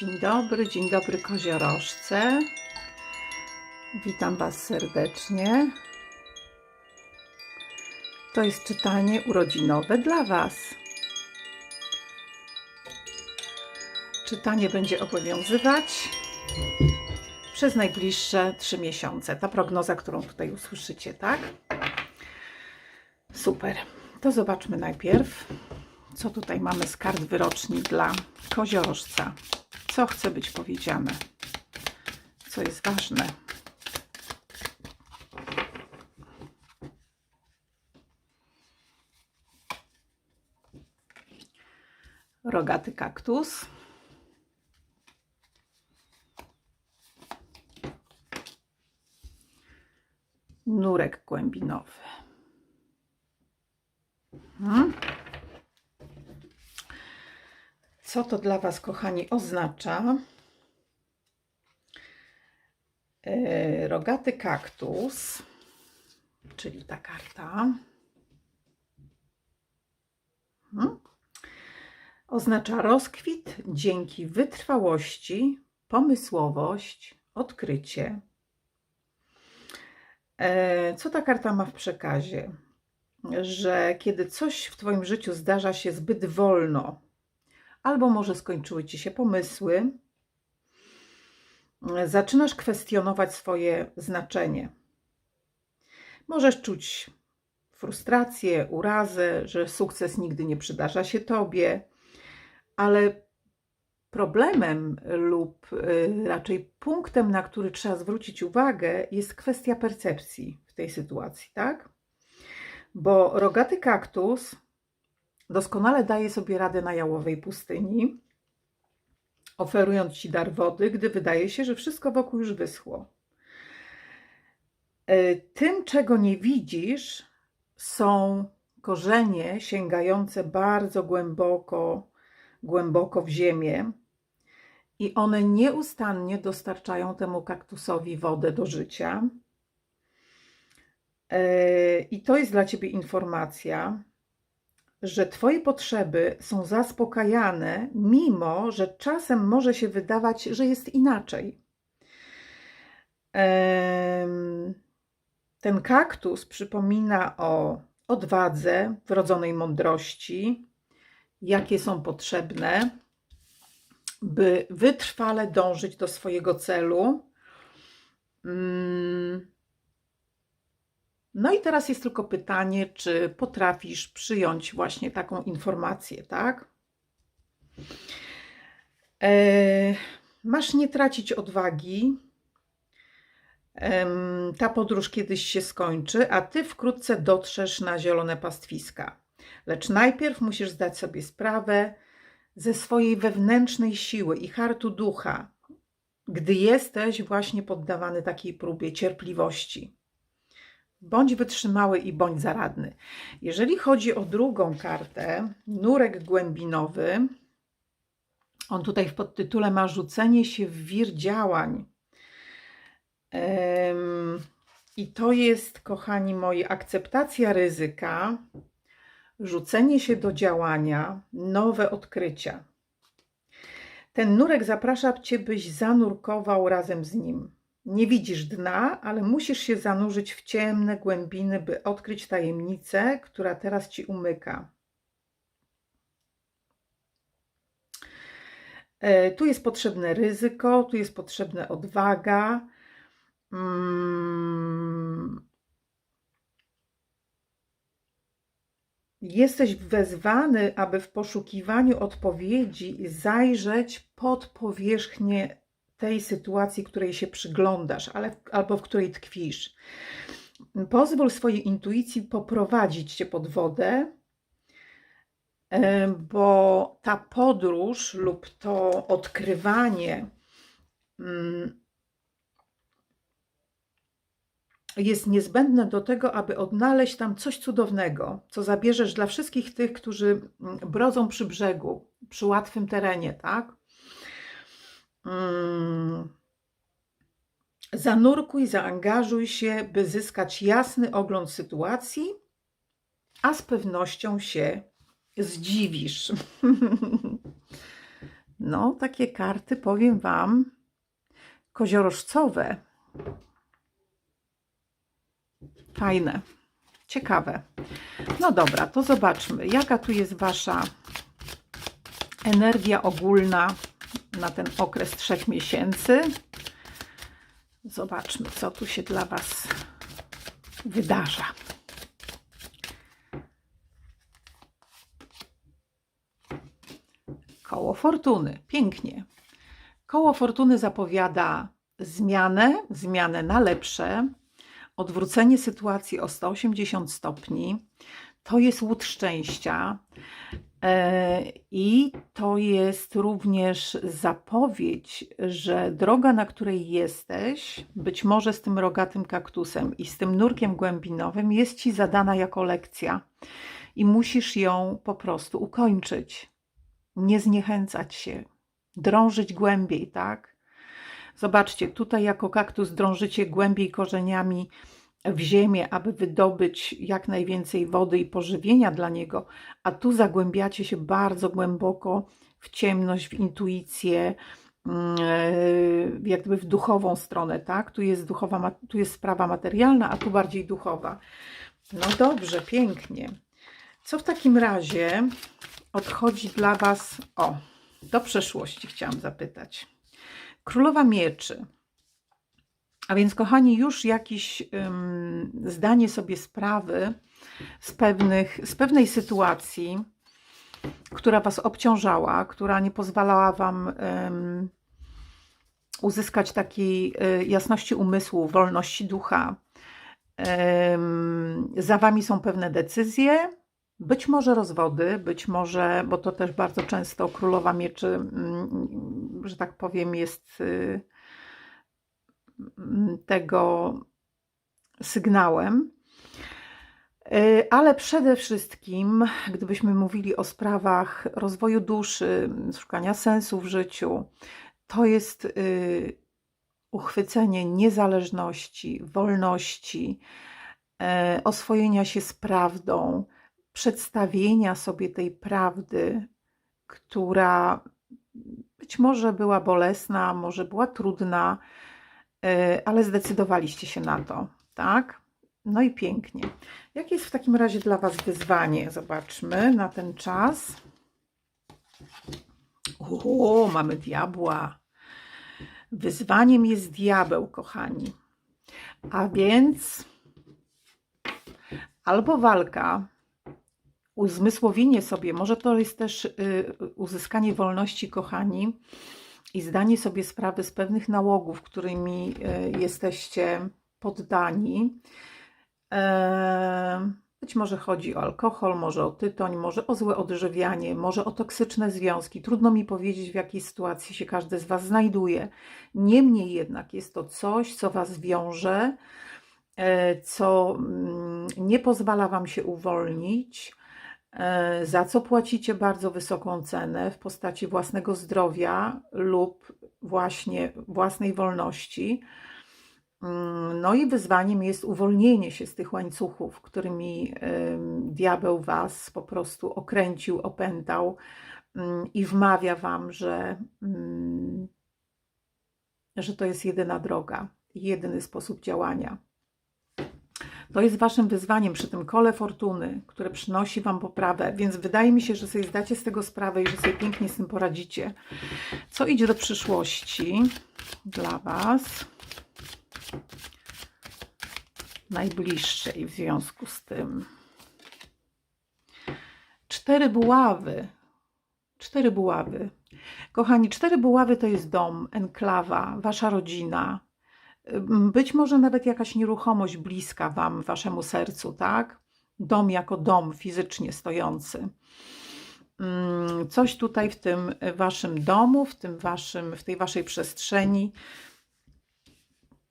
Dzień dobry, dzień dobry koziorożce. Witam Was serdecznie. To jest czytanie urodzinowe dla Was. Czytanie będzie obowiązywać przez najbliższe trzy miesiące. Ta prognoza, którą tutaj usłyszycie, tak? Super. To zobaczmy najpierw, co tutaj mamy z kart wyroczni dla koziorożca. Co chce być powiedziane? Co jest ważne? Rogaty kaktus. Nurek głębinowy. Hmm. Co to dla Was, kochani, oznacza? E, Rogaty kaktus, czyli ta karta, hmm, oznacza rozkwit dzięki wytrwałości, pomysłowość, odkrycie. E, Co ta karta ma w przekazie? Że kiedy coś w Twoim życiu zdarza się zbyt wolno, albo może skończyły ci się pomysły, zaczynasz kwestionować swoje znaczenie. Możesz czuć frustrację, urazę, że sukces nigdy nie przydarza się tobie, ale problemem lub y, raczej punktem, na który trzeba zwrócić uwagę, jest kwestia percepcji w tej sytuacji, tak? Bo rogaty kaktus doskonale daje sobie radę na jałowej pustyni, oferując ci dar wody, gdy wydaje się, że wszystko wokół już wyschło. E, Tym, czego nie widzisz, są korzenie sięgające bardzo głęboko, głęboko w ziemię, i one nieustannie dostarczają temu kaktusowi wodę do życia. E, I to jest dla ciebie informacja, że Twoje potrzeby są zaspokajane, mimo że czasem może się wydawać, że jest inaczej. Ten kaktus przypomina o odwadze, wrodzonej mądrości, jakie są potrzebne, by wytrwale dążyć do swojego celu. Mm, no i teraz jest tylko pytanie, czy potrafisz przyjąć właśnie taką informację, tak? E, masz nie tracić odwagi. Em, Ta podróż kiedyś się skończy, a ty wkrótce dotrzesz na zielone pastwiska. Lecz najpierw musisz zdać sobie sprawę ze swojej wewnętrznej siły i hartu ducha, gdy jesteś właśnie poddawany takiej próbie cierpliwości. Bądź wytrzymały i bądź zaradny. Jeżeli chodzi o drugą kartę, nurek głębinowy, on tutaj w podtytule ma rzucenie się w wir działań. Em, I to jest, kochani moi, akceptacja ryzyka, rzucenie się do działania, nowe odkrycia. Ten nurek zaprasza Cię, byś zanurkował razem z nim. Nie widzisz dna, ale musisz się zanurzyć w ciemne głębiny, by odkryć tajemnicę, która teraz ci umyka. E, Tu jest potrzebne ryzyko, tu jest potrzebna odwaga. Mm. Jesteś wezwany, aby w poszukiwaniu odpowiedzi zajrzeć pod powierzchnię tej sytuacji, której się przyglądasz, ale, albo w której tkwisz. Pozwól swojej intuicji poprowadzić cię pod wodę, bo ta podróż lub to odkrywanie mm, jest niezbędne do tego, aby odnaleźć tam coś cudownego, co zabierzesz dla wszystkich tych, którzy mm, brodzą przy brzegu, przy łatwym terenie, tak? Mm. Zanurkuj, zaangażuj się, by zyskać jasny ogląd sytuacji, a z pewnością się zdziwisz. No, takie karty, powiem Wam, koziorożcowe. Fajne, ciekawe. No dobra, to zobaczmy, jaka tu jest Wasza energia ogólna na ten okres trzech miesięcy. Zobaczmy, co tu się dla Was wydarza. Koło fortuny. Pięknie. Koło fortuny zapowiada zmianę, zmianę na lepsze, odwrócenie sytuacji o 180 stopni. To jest łód szczęścia. E, I to jest również zapowiedź, że droga, na której jesteś, być może z tym rogatym kaktusem i z tym nurkiem głębinowym, jest ci zadana jako lekcja i musisz ją po prostu ukończyć. Nie zniechęcać się, drążyć głębiej, tak? Zobaczcie, tutaj jako kaktus drążycie głębiej korzeniami w ziemię, aby wydobyć jak najwięcej wody i pożywienia dla niego, a tu zagłębiacie się bardzo głęboko w ciemność, w intuicję, mm, e, jak gdyby w duchową stronę, tak? Tu jest, duchowa, tu jest sprawa materialna, a tu bardziej duchowa. No dobrze, pięknie. Co w takim razie odchodzi dla Was, o, do przeszłości chciałam zapytać. Królowa Mieczy. A więc, kochani, już jakiś um, zdanie sobie sprawy z, pewnych, z pewnej sytuacji, która Was obciążała, która nie pozwalała Wam um, uzyskać takiej y, jasności umysłu, wolności ducha. Um, za Wami są pewne decyzje, być może rozwody, być może, bo to też bardzo często królowa mieczy, mm, że tak powiem, jest y, tego sygnałem. Y, ale przede wszystkim, gdybyśmy mówili o sprawach rozwoju duszy, szukania sensu w życiu, to jest y, uchwycenie niezależności, wolności, oswojenia się z prawdą, przedstawienia sobie tej prawdy, która być może była bolesna, może była trudna, ale zdecydowaliście się na to, tak? No i pięknie. Jakie jest w takim razie dla Was wyzwanie? Zobaczmy na ten czas. O, mamy diabła. Wyzwaniem jest diabeł, kochani. A więc albo walka uzmysłowienie sobie, może to jest też y, uzyskanie wolności, kochani, i zdanie sobie sprawy z pewnych nałogów, którymi y, jesteście poddani. E, być może chodzi o alkohol, może o tytoń, może o złe odżywianie, może o toksyczne związki. Trudno mi powiedzieć, w jakiej sytuacji się każdy z Was znajduje. Niemniej jednak jest to coś, co Was wiąże, e, co mm, nie pozwala Wam się uwolnić, E, za co płacicie bardzo wysoką cenę w postaci własnego zdrowia lub właśnie własnej wolności. Mm, no i wyzwaniem jest uwolnienie się z tych łańcuchów, którymi diabeł was po prostu okręcił, opętał mm, i wmawia wam, że, mm, że to jest jedyna droga, jedyny sposób działania. To jest waszym wyzwaniem przy tym kole fortuny, które przynosi wam poprawę, więc wydaje mi się, że sobie zdacie z tego sprawę i że sobie pięknie z tym poradzicie. Co idzie do przyszłości dla was? Najbliższej w związku z tym. Cztery buławy. Cztery buławy. Kochani, cztery buławy to jest dom, enklawa, wasza rodzina, być może nawet jakaś nieruchomość bliska Wam, Waszemu sercu, tak? Dom jako dom fizycznie stojący. Coś tutaj w tym Waszym domu, w, tym waszym, w tej Waszej przestrzeni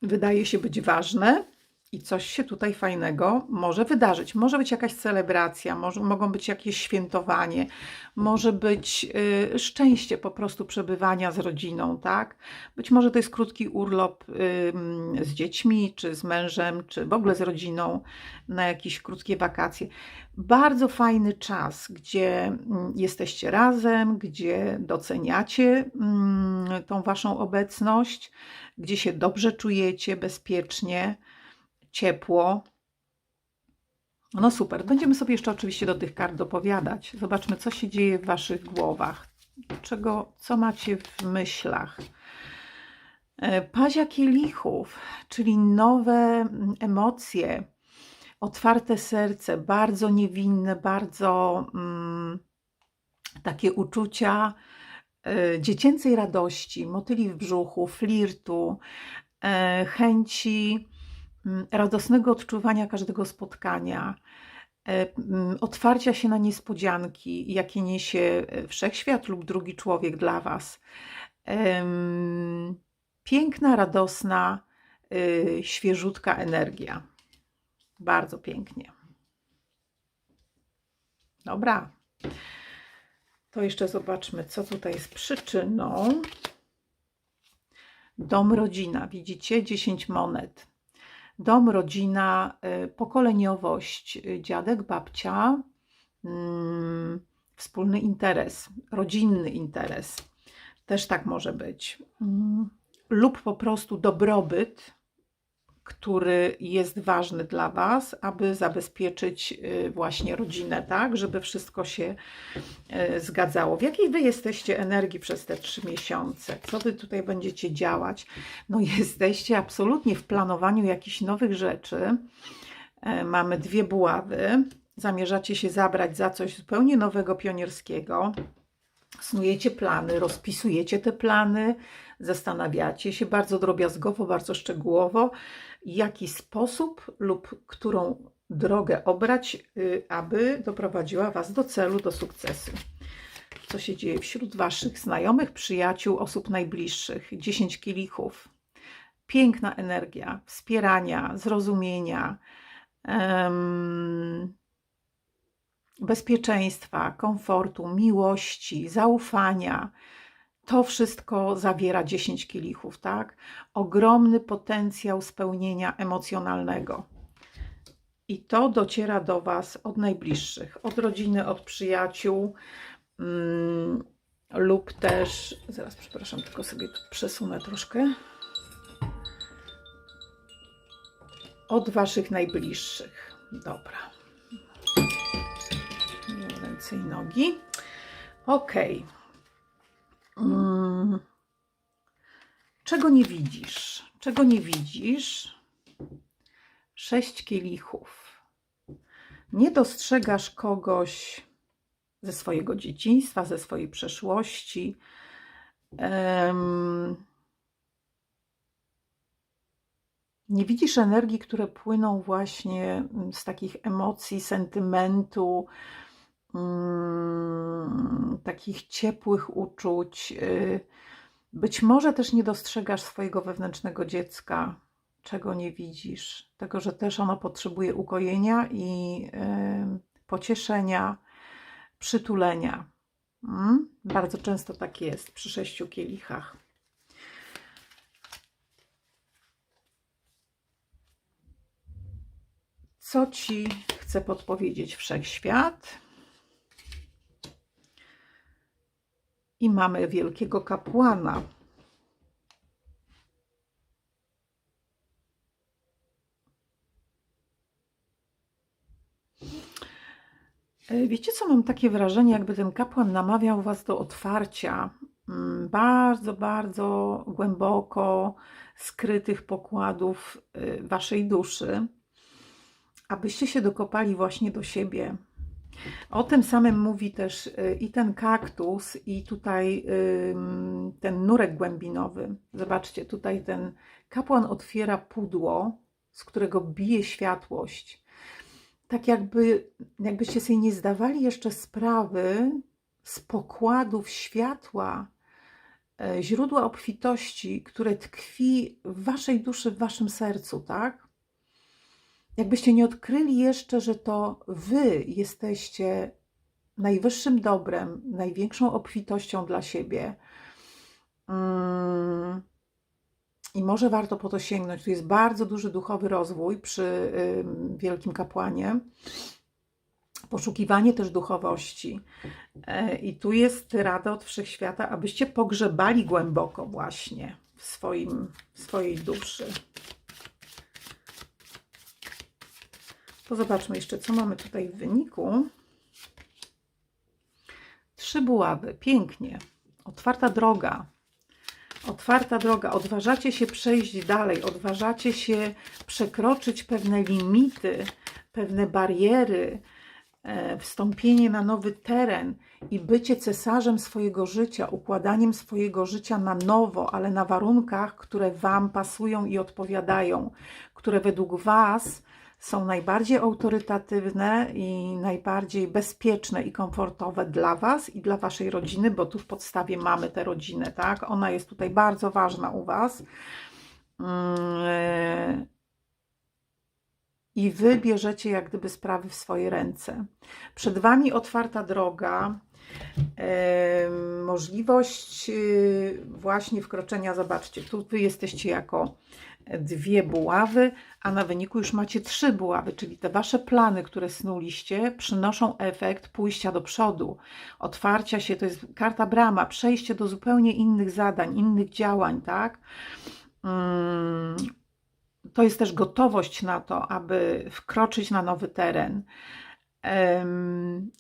wydaje się być ważne. I coś się tutaj fajnego może wydarzyć. Może być jakaś celebracja, może, mogą być jakieś świętowanie, może być y, szczęście po prostu przebywania z rodziną, tak? Być może to jest krótki urlop y, z dziećmi, czy z mężem, czy w ogóle z rodziną na jakieś krótkie wakacje. Bardzo fajny czas, gdzie mm, jesteście razem, gdzie doceniacie mm, tą waszą obecność, gdzie się dobrze czujecie, bezpiecznie ciepło. No super. Będziemy sobie jeszcze oczywiście do tych kart dopowiadać. Zobaczmy, co się dzieje w Waszych głowach. Czego, co macie w myślach. E, Pazia kielichów, czyli nowe mm, emocje, otwarte serce, bardzo niewinne, bardzo mm, takie uczucia y, dziecięcej radości, motyli w brzuchu, flirtu, y, chęci radosnego odczuwania każdego spotkania, e, mm, otwarcia się na niespodzianki, jakie niesie e, wszechświat lub drugi człowiek dla Was. Piękna, radosna, e, świeżutka energia. Bardzo pięknie. Dobra. To jeszcze zobaczmy, co tutaj jest przyczyną. Dom, rodzina. Widzicie? 10 monet dom, rodzina, y, pokoleniowość, y, dziadek, babcia, mm, wspólny interes, rodzinny interes. Też tak może być. Mm, lub po prostu dobrobyt, który jest ważny dla Was, aby zabezpieczyć y, właśnie rodzinę, tak, żeby wszystko się y, zgadzało. W jakiej Wy jesteście energii przez te trzy miesiące? Co Wy tutaj będziecie działać? No jesteście absolutnie w planowaniu jakichś nowych rzeczy. E, mamy dwie buławy. Zamierzacie się zabrać za coś zupełnie nowego, pionierskiego. Snujecie plany, rozpisujecie te plany, zastanawiacie się bardzo drobiazgowo, bardzo szczegółowo, jaki sposób lub którą drogę obrać, y, aby doprowadziła Was do celu, do sukcesu. Co się dzieje wśród Waszych znajomych, przyjaciół, osób najbliższych? 10 kielichów. Piękna energia wspierania, zrozumienia, um, bezpieczeństwa, komfortu, miłości, zaufania to wszystko zawiera 10 kielichów, tak? Ogromny potencjał spełnienia emocjonalnego. I to dociera do Was od najbliższych, od rodziny, od przyjaciół, mm, lub też, zaraz przepraszam, tylko sobie tu przesunę troszkę, od Waszych najbliższych. Dobra. Ręce i nogi. Okej. Okay. Mm. Czego nie widzisz? Czego nie widzisz? Sześć kielichów. Nie dostrzegasz kogoś ze swojego dzieciństwa, ze swojej przeszłości. Um, nie widzisz energii, które płyną właśnie z takich emocji, sentymentu, Mm, takich ciepłych uczuć. Y, być może też nie dostrzegasz swojego wewnętrznego dziecka, czego nie widzisz, tego, że też ono potrzebuje ukojenia i y, pocieszenia, przytulenia. Mm? Bardzo często tak jest przy sześciu kielichach. Co ci chce podpowiedzieć wszechświat? I mamy wielkiego kapłana. E, wiecie co, mam takie wrażenie, jakby ten kapłan namawiał Was do otwarcia mm, bardzo, bardzo głęboko skrytych pokładów e, Waszej duszy, abyście się dokopali właśnie do siebie, o tym samym mówi też y, i ten kaktus, i tutaj ten nurek głębinowy. Zobaczcie, tutaj ten kapłan otwiera pudło, z którego bije światłość. Tak jakby, jakbyście sobie nie zdawali jeszcze sprawy z pokładów światła, e, źródła obfitości, które tkwi w waszej duszy, w waszym sercu, tak? Jakbyście nie odkryli jeszcze, że to wy jesteście najwyższym dobrem, największą obfitością dla siebie. Mm, I może warto po to sięgnąć. Tu jest bardzo duży duchowy rozwój przy wielkim kapłanie. Poszukiwanie też duchowości. E, I tu jest rada od wszechświata, abyście pogrzebali głęboko właśnie w, swoim, w swojej duszy. To zobaczmy jeszcze, co mamy tutaj w wyniku. Trzy buławy, pięknie. Otwarta droga. Otwarta droga. Odważacie się przejść dalej, odważacie się przekroczyć pewne limity, pewne bariery, e, wstąpienie na nowy teren i bycie cesarzem swojego życia, układaniem swojego życia na nowo, ale na warunkach, które Wam pasują i odpowiadają, które według Was są najbardziej autorytatywne i najbardziej bezpieczne i komfortowe dla Was i dla Waszej rodziny, bo tu w podstawie mamy tę rodzinę, tak? Ona jest tutaj bardzo ważna u Was. Mm, I Wy bierzecie jak gdyby sprawy w swoje ręce. Przed Wami otwarta droga, możliwość y, właśnie wkroczenia. Zobaczcie, tu Wy jesteście jako dwie buławy, a na wyniku już macie trzy buławy, czyli te wasze plany, które snuliście, przynoszą efekt pójścia do przodu, otwarcia się, to jest karta brama, przejście do zupełnie innych zadań, innych działań, tak? Mm, to jest też gotowość na to, aby wkroczyć na nowy teren.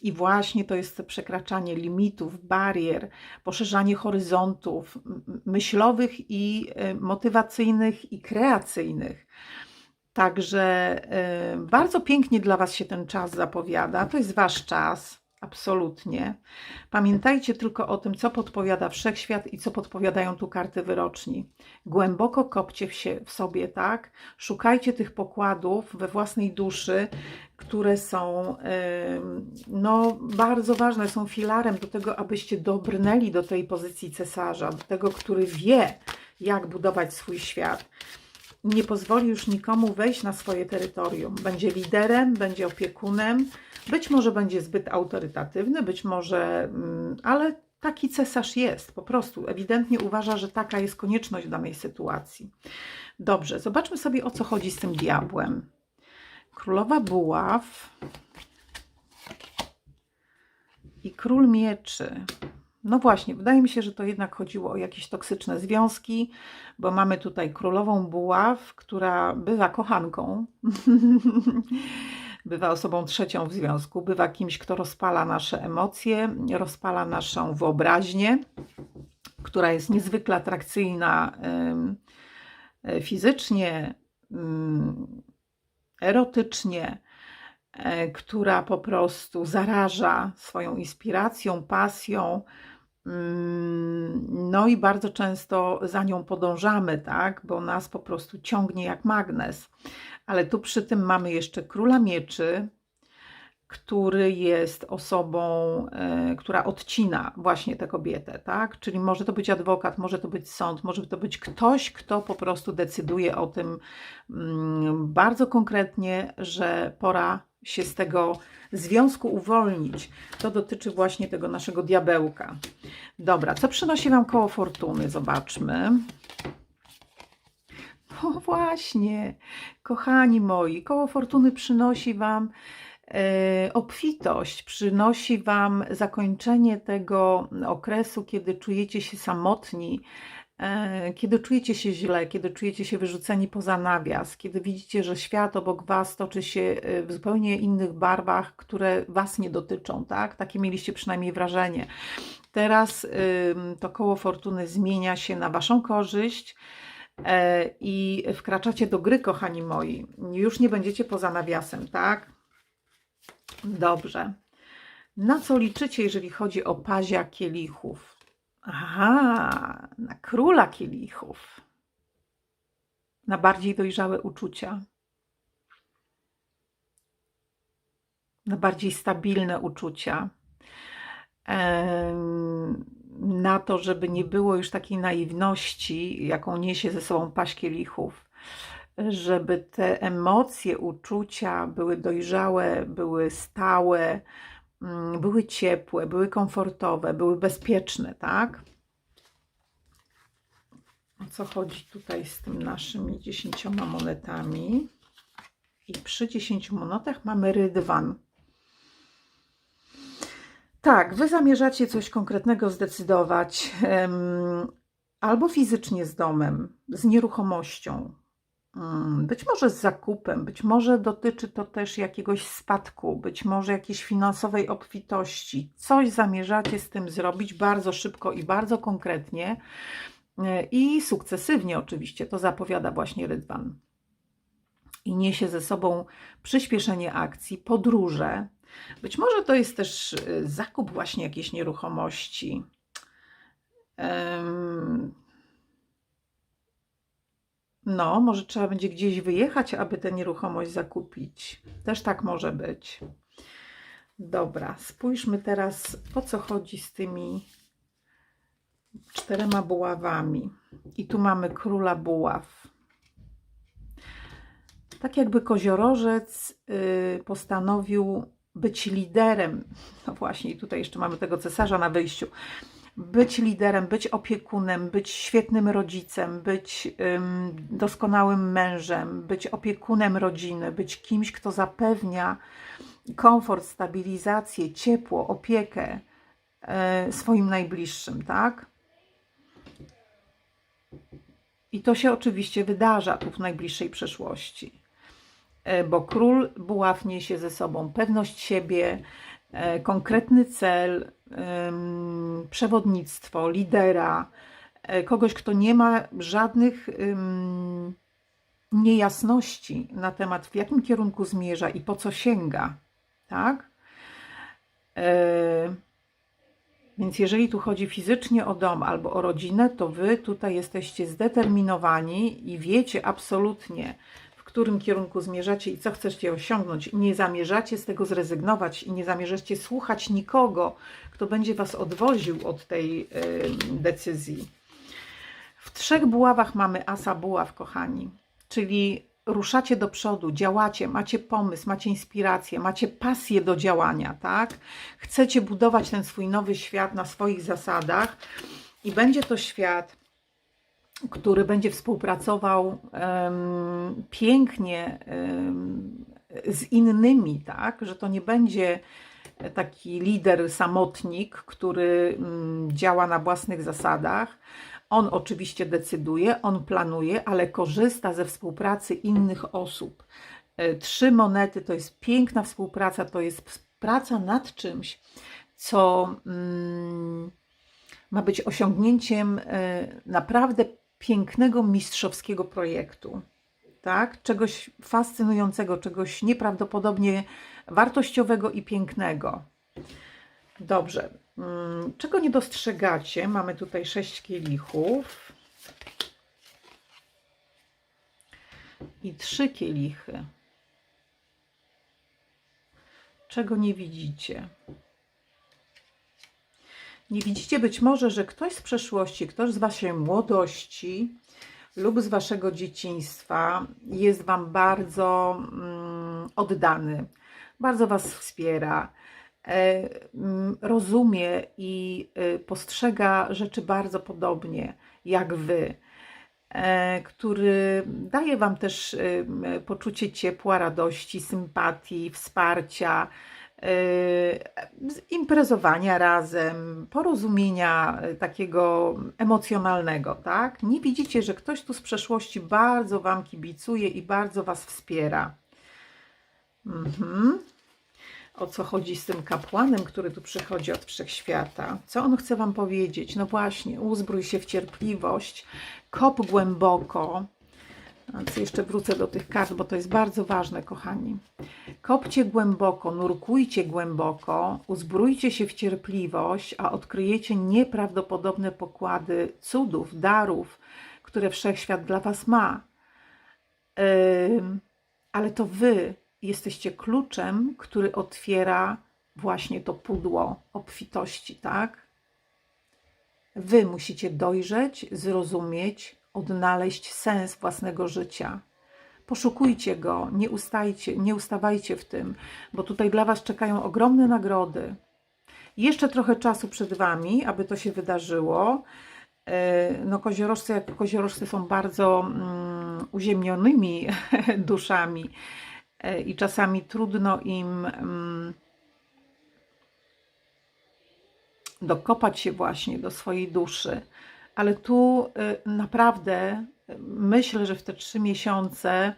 I właśnie to jest przekraczanie limitów, barier, poszerzanie horyzontów myślowych i e, motywacyjnych i kreacyjnych. Także bardzo pięknie dla Was się ten czas zapowiada. To jest Wasz czas. Absolutnie. Pamiętajcie tylko o tym, co podpowiada wszechświat i co podpowiadają tu karty wyroczni. Głęboko kopcie się w sobie, tak? Szukajcie tych pokładów we własnej duszy, które są no, bardzo ważne, są filarem do tego, abyście dobrnęli do tej pozycji cesarza, do tego, który wie, jak budować swój świat. Nie pozwoli już nikomu wejść na swoje terytorium. Będzie liderem, będzie opiekunem, być może będzie zbyt autorytatywny, być może, mm, ale taki cesarz jest, po prostu ewidentnie uważa, że taka jest konieczność w danej sytuacji. Dobrze, zobaczmy sobie o co chodzi z tym diabłem. Królowa buław i król mieczy. No właśnie, wydaje mi się, że to jednak chodziło o jakieś toksyczne związki, bo mamy tutaj królową buław, która bywa kochanką, bywa osobą trzecią w związku, bywa kimś, kto rozpala nasze emocje, rozpala naszą wyobraźnię, która jest niezwykle atrakcyjna fizycznie, erotycznie, e, która po prostu zaraża swoją inspiracją, pasją. No i bardzo często za nią podążamy, tak, bo nas po prostu ciągnie jak magnes. Ale tu przy tym mamy jeszcze króla mieczy, który jest osobą, e, która odcina właśnie tę kobietę, tak? Czyli może to być adwokat, może to być sąd, może to być ktoś, kto po prostu decyduje o tym mm, bardzo konkretnie, że pora się z tego związku uwolnić. To dotyczy właśnie tego naszego diabełka. Dobra, co przynosi Wam koło fortuny? Zobaczmy. O właśnie, kochani moi, koło fortuny przynosi Wam e, obfitość, przynosi Wam zakończenie tego okresu, kiedy czujecie się samotni, kiedy czujecie się źle, kiedy czujecie się wyrzuceni poza nawias, kiedy widzicie, że świat obok Was toczy się e, w zupełnie innych barwach, które Was nie dotyczą, tak? Takie mieliście przynajmniej wrażenie. Teraz to koło fortuny zmienia się na Waszą korzyść E, i wkraczacie do gry, kochani moi. Już nie będziecie poza nawiasem, tak? Dobrze. Na co liczycie, jeżeli chodzi o pazia kielichów? Aha, na króla kielichów. Na bardziej dojrzałe uczucia. Na bardziej stabilne uczucia. Na to, żeby nie było już takiej naiwności, jaką niesie ze sobą paść kielichów. żeby te emocje, uczucia były dojrzałe, były stałe, były ciepłe, były komfortowe, były bezpieczne, tak? O co chodzi tutaj z tym naszymi dziesięcioma monetami? I przy 10 monetach mamy rydwan. Tak, wy zamierzacie coś konkretnego zdecydować, albo fizycznie z domem, z nieruchomością, mm, być może z zakupem, być może dotyczy to też jakiegoś spadku, być może jakiejś finansowej obfitości. Coś zamierzacie z tym zrobić bardzo szybko i bardzo konkretnie e, i sukcesywnie, oczywiście. To zapowiada właśnie Rydwan. I niesie ze sobą przyspieszenie akcji, podróże. Być może to jest też e, zakup właśnie jakiejś nieruchomości. No, może trzeba będzie gdzieś wyjechać, aby tę nieruchomość zakupić. Też tak może być. Dobra, spójrzmy teraz, o co chodzi z tymi czterema buławami. I tu mamy króla buław. Tak jakby koziorożec y, postanowił być liderem. No właśnie, i tutaj jeszcze mamy tego cesarza na wyjściu być liderem, być opiekunem, być świetnym rodzicem, być ym, doskonałym mężem, być opiekunem rodziny, być kimś, kto zapewnia komfort, stabilizację, ciepło, opiekę y, swoim najbliższym, tak? I to się oczywiście wydarza tu w najbliższej przyszłości, y, bo król buław niesie ze sobą pewność siebie, konkretny cel, przewodnictwo, lidera, e, kogoś, kto nie ma żadnych niejasności na temat, w jakim kierunku zmierza i po co sięga, tak? E, więc jeżeli tu chodzi fizycznie o dom albo o rodzinę, to wy tutaj jesteście zdeterminowani i wiecie absolutnie, którym kierunku zmierzacie i co chcecie osiągnąć. Nie zamierzacie z tego zrezygnować i nie zamierzacie słuchać nikogo, kto będzie was odwoził od tej y, decyzji. W trzech buławach mamy asa buław, kochani, czyli ruszacie do przodu, działacie, macie pomysł, macie inspirację, macie pasję do działania, tak? Chcecie budować ten swój nowy świat na swoich zasadach i będzie to świat, który będzie współpracował em, pięknie em, z innymi, tak? Że to nie będzie taki lider, samotnik, który mm, działa na własnych zasadach. On oczywiście decyduje, on planuje, ale korzysta ze współpracy innych osób. E, Trzy monety to jest piękna współpraca, to jest praca nad czymś, co mm, ma być osiągnięciem e, naprawdę pięknego, mistrzowskiego projektu. Tak? Czegoś fascynującego, czegoś nieprawdopodobnie wartościowego i pięknego. Dobrze. Mm, Czego nie dostrzegacie? Mamy tutaj sześć kielichów i trzy kielichy. Czego nie widzicie? Nie widzicie być może, że ktoś z przeszłości, ktoś z waszej młodości lub z waszego dzieciństwa jest wam bardzo mm, oddany, bardzo was wspiera, e, mm, rozumie i e, postrzega rzeczy bardzo podobnie jak wy, e, który daje wam też e, poczucie ciepła, radości, sympatii, wsparcia, imprezowania razem, porozumienia e, takiego emocjonalnego, tak? Nie widzicie, że ktoś tu z przeszłości bardzo wam kibicuje i bardzo was wspiera. Mhm. O co chodzi z tym kapłanem, który tu przychodzi od wszechświata? Co on chce wam powiedzieć? No właśnie, uzbrój się w cierpliwość, kop głęboko. Więc jeszcze wrócę do tych kart, bo to jest bardzo ważne, kochani. Kopcie głęboko, nurkujcie głęboko, uzbrójcie się w cierpliwość, a odkryjecie nieprawdopodobne pokłady cudów, darów, które wszechświat dla Was ma. Ale to Wy jesteście kluczem, który otwiera właśnie to pudło obfitości, tak? Wy musicie dojrzeć, zrozumieć, odnaleźć sens własnego życia. Poszukujcie go, nie ustajcie, nie ustawajcie w tym, bo tutaj dla Was czekają ogromne nagrody. Jeszcze trochę czasu przed Wami, aby to się wydarzyło. E, No, koziorożcy, jak koziorożcy są bardzo mm, uziemnionymi duszami e, i czasami trudno im mm, dokopać się właśnie do swojej duszy. Ale tu y, naprawdę y, myślę, że w te trzy miesiące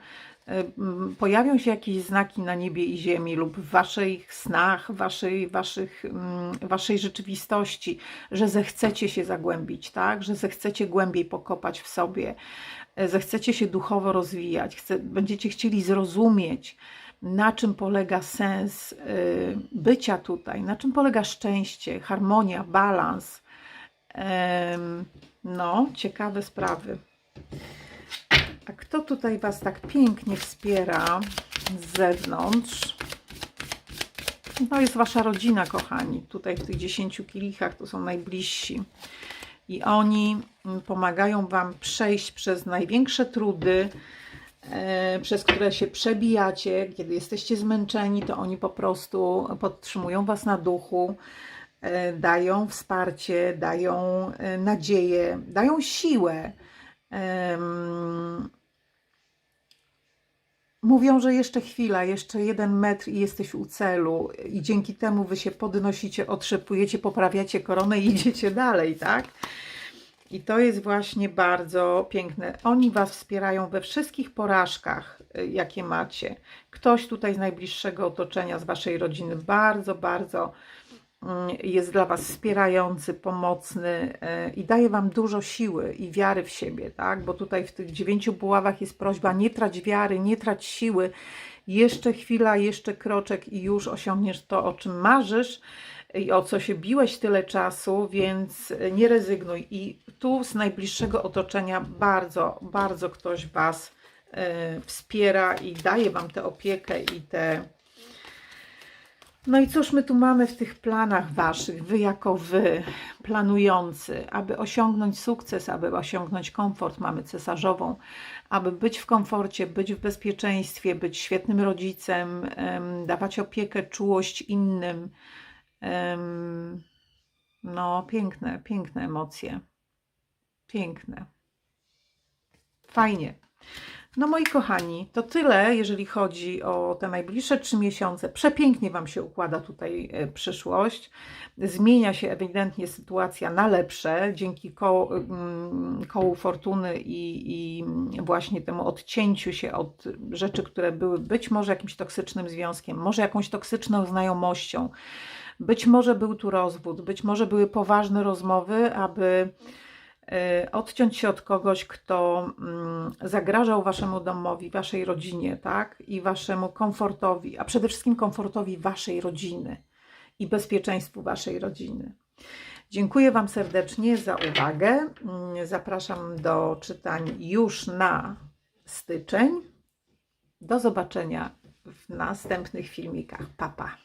y, pojawią się jakieś znaki na niebie i ziemi lub w waszych snach, waszej, waszych, mm, waszej rzeczywistości, że zechcecie się zagłębić, tak? Że zechcecie głębiej pokopać w sobie, zechcecie się duchowo rozwijać, chce, będziecie chcieli zrozumieć, na czym polega sens bycia tutaj, na czym polega szczęście, harmonia, balans. No, ciekawe sprawy. A kto tutaj Was tak pięknie wspiera z zewnątrz? To jest Wasza rodzina, kochani. Tutaj w tych 10 kielichach to są najbliżsi. I oni mm, pomagają Wam przejść przez największe trudy, e, przez które się przebijacie. Kiedy jesteście zmęczeni, to oni po prostu podtrzymują Was na duchu, dają wsparcie, dają e, nadzieję, dają siłę. Mówią, że jeszcze chwila, jeszcze jeden metr i jesteś u celu, i dzięki temu wy się podnosicie, otrzepujecie, poprawiacie koronę i idziecie dalej, tak? I to jest właśnie bardzo piękne. Oni Was wspierają we wszystkich porażkach, y, jakie macie. Ktoś tutaj z najbliższego otoczenia, z Waszej rodziny, bardzo, bardzo jest dla Was wspierający, pomocny y, i daje Wam dużo siły i wiary w siebie, tak? Bo tutaj w tych dziewięciu buławach jest prośba: nie trać wiary, nie trać siły. Jeszcze chwila, jeszcze kroczek i już osiągniesz to, o czym marzysz i o co się biłeś tyle czasu, więc nie rezygnuj. I tu z najbliższego otoczenia bardzo, bardzo ktoś Was e, wspiera i daje Wam tę opiekę i te. No i cóż my tu mamy w tych planach Waszych, Wy jako Wy, planujący, aby osiągnąć sukces, aby osiągnąć komfort, mamy cesarzową, aby być w komforcie, być w bezpieczeństwie, być świetnym rodzicem, em, dawać opiekę, czułość innym. Em, No, piękne, piękne emocje. Piękne. Fajnie. No moi kochani, to tyle, jeżeli chodzi o te najbliższe trzy miesiące. Przepięknie Wam się układa tutaj e, przyszłość. Zmienia się ewidentnie sytuacja na lepsze dzięki kołu, mm, kołu fortuny i, i właśnie temu odcięciu się od rzeczy, które były być może jakimś toksycznym związkiem, może jakąś toksyczną znajomością. Być może był tu rozwód, być może były poważne rozmowy, aby odciąć się od kogoś, kto mm, zagrażał waszemu domowi, waszej rodzinie, tak? I waszemu komfortowi, a przede wszystkim komfortowi waszej rodziny i bezpieczeństwu waszej rodziny. Dziękuję Wam serdecznie za uwagę. Mm, Zapraszam do czytań już na styczeń. Do zobaczenia w następnych filmikach. Pa, pa.